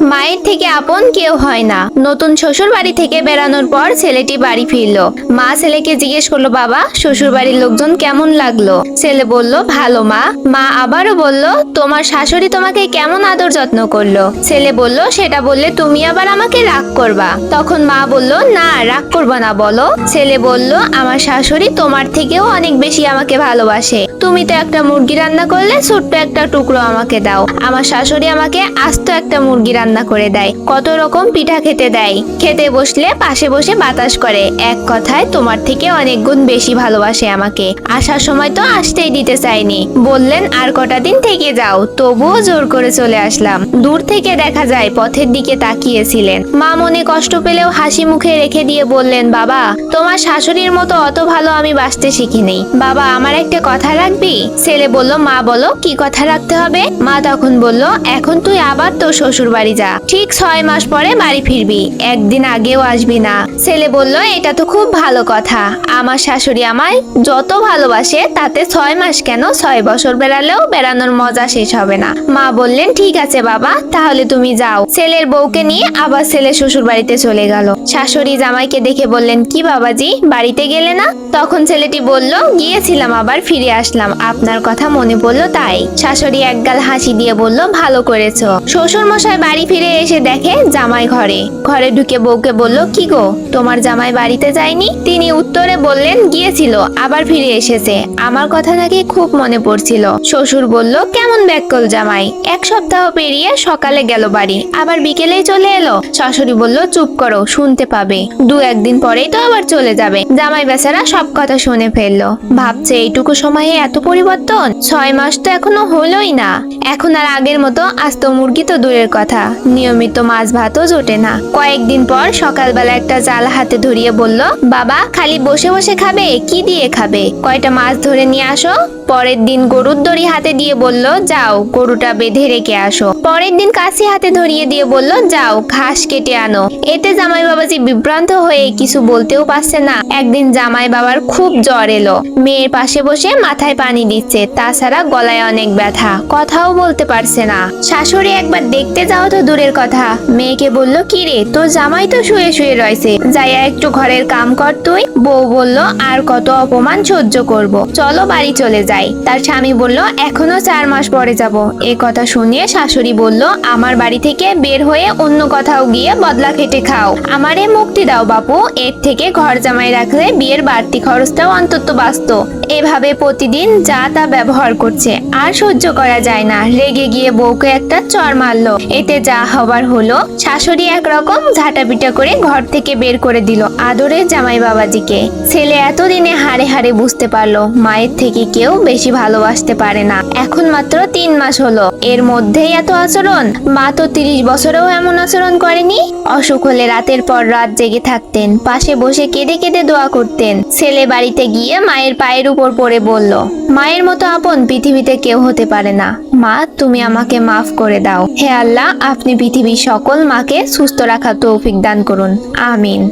মায়ের থেকে আপন কেউ হয় না। নতুন শ্বশুর বাড়ি থেকে বেড়ানোর পর ছেলেটি বাড়ি ফিরলো। মা ছেলেকে জিজ্ঞেস করল, বাবা শ্বশুর বাড়ির লোকজন কেমন লাগল? ছেলে বলল, ভালো, মা। মা আবারও বলল, তোমার শাশুড়ি তোমাকে কেমন আদর যত্ন করল? ছেলে বলল, সেটা বললে তুমি আবার আমাকে রাগ করবা। তখন মা বলল, না, রাগ করব না, বলো। ছেলে বলল, আমার শাশুড়ি তোমার থেকেও অনেক বেশি আমাকে ভালোবাসে। তুমি তো একটা মুরগি রান্না করলে ছোট্ট একটা টুকরো আমাকে দাও। আমার শাশুড়ি আমাকে আস্ত একটা মুরগি রান্না করে দেয়। কত রকম পিঠা খেতে দেয়। খেতে বসলে পাশে বসে বাতাস করে। এক কথায় তোমার থেকে অনেক গুণ বেশি ভালোবাসে আমাকে। আসার সময় তো আসতেই দিতে চাইনি বললেন, আর কটা দিন থেকে যাও। তবুও জোর করে চলে আসলাম। দূর থেকে দেখা যায় পথের দিকে তাকিয়েছিলেন। মা মনে কষ্ট পেলেও হাসি মুখে রেখে দিয়ে বললেন, বাবা, তোমার শাশুড়ির মতো অত ভালো আমি বাঁচতে শিখিনি। বাবা, আমার একটা কথা রাখবি? ছেলে বলল, মা, বলো, কি কথা রাখতে হবে? মা তখন বলল, এখন তুই আবার তোর শ্বশুর বাড়ি যা, ঠিক ছয় মাস পরে বাড়ি ফিরবি, একদিন আগেও আসবি না। ছেলে বলল, এটা তো খুব ভালো কথা। আমার শাশুড়ি আমায় যত ভালোবাসে, তাতে ছয় মাস কেন ছয় বছর বেড়ালেও বেড়ানোর মজা শেষ হবে না। মা বললেন, ঠিক আছে বাবা, তাহলে তুমি যাও। ছেলের বউকে নিয়ে আবার ছেলে শ্বশুর বাড়িতে চলে গেল। শাশুড়ি জামাইকে দেখে বললেন, কি বাবাজি, বাড়িতে গেলে না? তখন ছেলেটি বলল, গিয়েছিলাম আবার, ফিরে আসলাম। আপনার কথা মনে পড়ল তাই। শাশুড়ি একগাল হাসি দিয়ে বলল, ভালো করেছ। শ্বশুর মশাই বাড়ি ফিরে এসে দেখে জামাই ঘরে। ঘরে ঢুকে বউকে বলল, কি গো, তোমার জামাই বাড়িতে যায়নি? তিনি উত্তরে বললেন, গিয়েছিল, আবার ফিরে এসেছে। আমার কথা নাকি খুব মনে পড়ছিল। শ্বশুর বলল, কেমন ব্যাককল জামাই, এক সপ্তাহ পেরিয়ে সকালে গেল বাড়ি, আবার বিকেলেই চলে এলো। শাশুড়ি বলল, চুপ করো, শুনতে পাবে। দু একদিন পরেই তো আবার চলে যাবে। জামাই বেচারা সব কথা শুনে ফেলল। ভাবছে, এইটুকু সময়ে এত পরিবর্তন? ছয় মাস তো এখনও হলোই না। এখন আর আগের মতো আস্ত মুরগি তো দূরের কথা। নিয়মিত মাছ ভাতও জোটে না। কয়েকদিন পর সকালবেলা একটা জাল হাতে ধরিয়ে বলল, বাবা, খালি বসে বসে খাবে? কি দিয়ে খাবে? কয়টা মাছ ধরে নিয়ে আসো? পরের দিন গরুর দড়ি হাতে দিয়ে বলল, যাও, গরুটা বেঁধে রেখে আসো। পরের দিন কাশি হাতে ধরিয়ে দিয়ে বলল, যাও, ঘাস কেটে আনো। এতে জামাই বাবাজি বিভ্রান্ত হয়ে কিছু বলতেও পারছে না। একদিন জামাই বাবার খুব জ্বর এলো। মেয়ের পাশে বসে মাথায় পানি দিচ্ছে, তাছাড়া গলায় অনেক ব্যথা। কথাও বলতে পারছে না। শাশুড়ি একবার দেখতে যাও তো দূরের কথা। মেয়েকে বলল কি রে তোর জামাই তো শুয়ে শুয়ে রয়েছে। যাইয়া একটু ঘরের কাম কর তুই। বউ বলল, আর কত অপমান সহ্য করব। চলো বাড়ি চলে যাই। তার স্বামী বলল, এখনও চার মাস পরে যাব। এ কথা শুনিয়ে শাশুড়ি বলল, আমার বাড়ি থেকে বের হয়ে অন্য কোথাও গিয়ে বদলা খেটে খাও। আমারে মুক্তি দাও বাপু। এর থেকে ঘর জামাই রাখলে বিয়ের বাড়তি খরচটাও অন্তত বাঁচত। এভাবে প্রতিদিন যা তা ব্যবহার করছে। আর সহ্য করা যায় না। রেগে গিয়ে বউকে একটা চর মারলো। এতে যা হবার হলো, শাশুড়ি একরকম ঝাঁটাপিটা করে ঘর থেকে বের করে দিল আদরের জামাই বাবাজিকে। ছেলে এতদিনে হাড়ে হাড়ে বুঝতে পারল, মায়ের থেকে কেউ বেশি ভালোবাসতে পারে না। এখন মাত্র তিন মাস হলো, এর মধ্যেই এত আচরণ? মা তো তিরিশ বছরেও এমন আচরণ করেনি? অসুখ হলে রাতের পর রাত জেগে থাকতেন, পাশে বসে কেঁদে কেঁদে দোয়া করতেন। ছেলে বাড়িতে গিয়ে মায়ের পায়ের উপর পড়ে বলল, মায়ের মতো আপন পৃথিবীতে কেউ হতে পারে না। মা, তুমি আমাকে মাফ করে দাও। হে আল্লাহ, আপনি পৃথিবীর সকল মাকে সুস্থ রাখার তৌফিক দান করুন। আমিন।